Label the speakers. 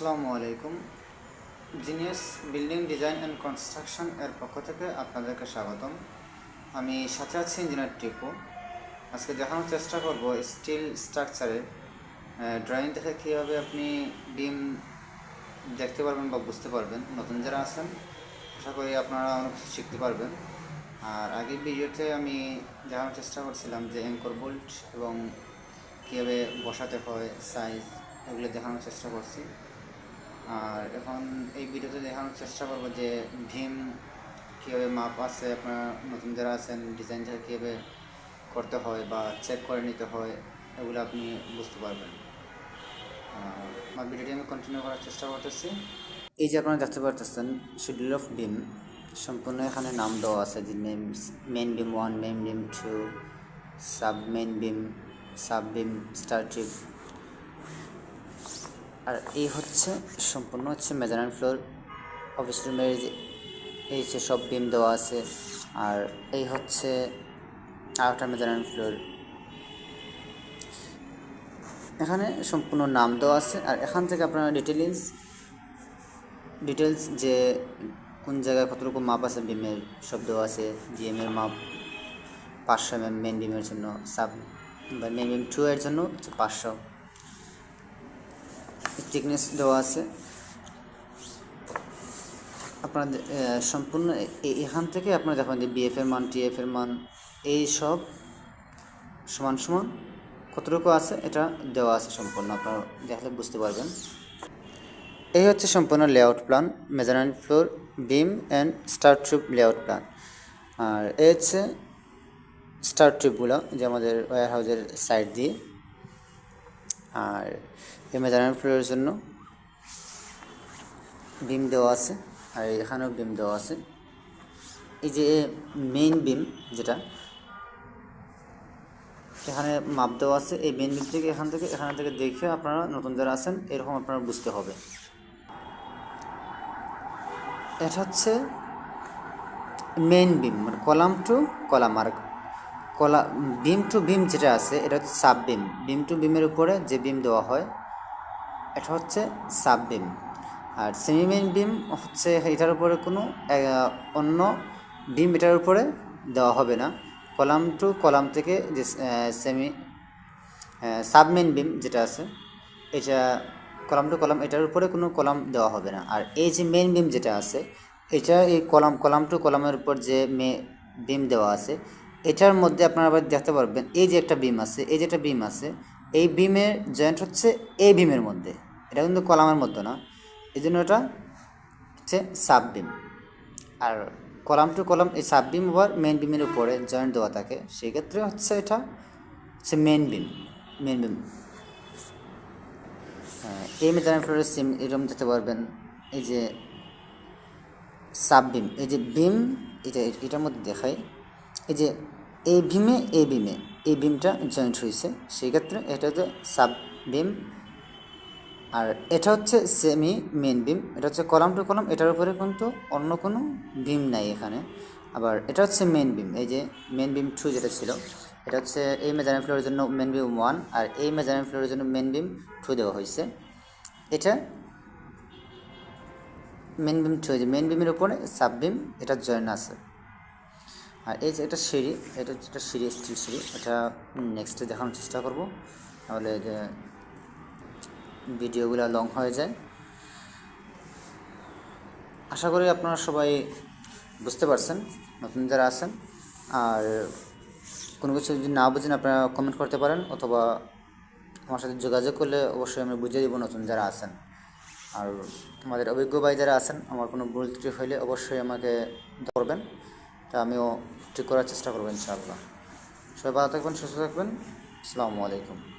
Speaker 1: আসসালামু আলাইকুম। Genius building design and construction এর পক্ষ থেকে আপনাদেরকে স্বাগতম। আমি সাথে আছি ইঞ্জিনিয়ার টিপু। আজকে দেখানোর চেষ্টা করব স্টিল স্ট্রাকচারের ড্রয়িং দেখে কীভাবে আপনি ডিম দেখতে পারবেন বা বুঝতে পারবেন। নতুন যারা আছেন, আশা করি আপনারা অনেক কিছু শিখতে পারবেন। আর আগের ভিডিওতে আমি দেখানোর চেষ্টা করছিলাম যে অ্যাঙ্কর বোল্ট এবং কীভাবে বসাতে হয় সাইজ এগুলো দেখানোর চেষ্টা করছি। আর এখন এই ভিডিওতে দেখানোর চেষ্টা করব যে ভীম কীভাবে মাপ আছে, আপনারা নতুন যারা আছেন ডিজাইন যারা কীভাবে করতে হয় বা চেক করে নিতে হয়, এগুলো আপনি বুঝতে পারবেন। আমার ভিডিওটি আমি কন্টিনিউ করার চেষ্টা করতেছি। এই যে আপনারা দেখতে পারতেছেন শিডিউল অফ বিম সম্পূর্ণ এখানে নাম দেওয়া আছে যে main main beam one main beam two sub main beam sub beam star আর এই হচ্ছে সম্পূর্ণ হচ্ছে মেজারমেন্ট ফ্লোর অফিস রুমের এই যে সব বিম দেওয়া আছে আর এই হচ্ছে আরেকটা মেজারমেন্ট ফ্লোর এখানে সম্পূর্ণ নাম দেওয়া আছে আর এখান থেকে আপনারা ডিটেলিংস ডিটেলস যে কোন জায়গায় কতটুকু মাপ আছে বিমের সব দেওয়া আছে। ডিএমের মাপ পাঁচশো এম এম মেন বিমের জন্য সাব বা মেন বিম টু এর জন্য পাঁচশো। থিকনেস দেওয়া আছে। আপনার সম্পূর্ণ এখান থেকে আপনারা দেখবেন যে বিএফ এর মান টিএফ এর মান, এই সব সমান সমান কতটুকু আছে এটা দেওয়া আছে সম্পূর্ণ, আপনারা দেখলে বুঝতে পারবেন। এই হচ্ছে সম্পূর্ণ layout plan measurement floor beam and star trip layout plan আর এই হচ্ছে স্টার ট্রিপগুলো যে আমাদের ওয়ার হাউসের সাইড দিয়ে আর এই মেজারমেন্ট ফ্লোরের জন্য বিম দেওয়া আছে আর এখানেও বিম দেওয়া আছে। এই যে মেইন বিম যেটা, এখানে মাপ দেওয়া আছে। এই মেইন বিম থেকে এখান থেকে এখান থেকে দেখে আপনারা নতুন যারা আছেন, এরকম আপনারা বুঝতে হবে। এটা হচ্ছে মেইন বিম মানে কলাম টু কলাম আর কলা বিম টু বিম যেটা আছে, এটা হচ্ছে সাব বিম বিম টু বিমের উপরে যে বিম দেওয়া হয়, এটা হচ্ছে সাব বিম আর সেমি মেইন বিম হচ্ছে এটার উপরে কোনো অন্য বিম এটার উপরে দেওয়া হবে না। কলাম টু কলাম থেকে যে সেমি সাবমেন বিম যেটা আছে, এটা কলাম টু কলাম এটার উপরে কোনো কলাম দেওয়া হবে না। আর এই যে মেন বিম যেটা আছে, এটা এই কলাম কলাম টু কলামের উপর যে মে বিম দেওয়া আছে এটার মধ্যে আপনারা আবার দেখতে পারবেন, এই যে একটা বিম আছে, এই যে একটা বিম আছে, এই বিমের জয়েন্ট হচ্ছে এই বিমের মধ্যে। এটা কিন্তু কলামের মধ্যে না। এই জন্য এটা হচ্ছে সাব বিম। আর কলাম টু কলাম, এই সাব বিম আবার মেন বিমের উপরে জয়েন্ট দেওয়া থাকে। সেক্ষেত্রে হচ্ছে এটা হচ্ছে মেন বিম মেন বিম। এই মেজারমেন্ট ফ্লোরের সিম এরকম দেখতে পারবেন। এই যে সাব বিম, এই যে বিম, এটা, এটার মধ্যে দেখাই। এই যে এ বিমে এ বিমে এই বিমটা জয়েন্ট হয়েছে সেই ক্ষেত্রে এটা হচ্ছে সাব বিম আর এটা হচ্ছে সেমি মেন বিম এটা হচ্ছে কলাম টু কলাম এটার উপরে কিন্তু অন্য কোনো বিম নাই এখানে। আবার এটা হচ্ছে মেন বিম এই যে মেন বিম টু যেটা ছিল, এটা হচ্ছে এই মেজারমেন্ট ফ্লোরের জন্য মেন বিম ওয়ান আর এই মেজারমেন্ট ফ্লোরের জন্য মেন বিম টু দেওয়া হয়েছে এটা মেন বিম টু মেন বিমের উপরে সাব বিম এটা জয়েন আছে। আর এই যে এটা সিঁড়ি, এটা একটা সিঁড়ি, স্টিল সিঁড়ি। এটা নেক্সটে দেখানোর চেষ্টা করব। তাহলে যে ভিডিওগুলো লং হয়ে যায়। আশা করি আপনারা সবাই বুঝতে পারছেন, নতুন যারা আছেন। আর কোনো কিছু যদি না বুঝেন, আপনারা কমেন্ট করতে পারেন, অথবা আমার সাথে যোগাযোগ করলে অবশ্যই আমি বুঝিয়ে দিব নতুন যারা আছেন। আর আমাদের অভিজ্ঞ ভাই যারা আছেন, আমার কোনো ভুল ত্রুটি হইলে অবশ্যই আমাকে করবেন তা আমিও ঠিক করার চেষ্টা করব ইনশাআল্লাহ। সবাই ভালো থাকবেন সুস্থ থাকবেন। আসসালামু আলাইকুম।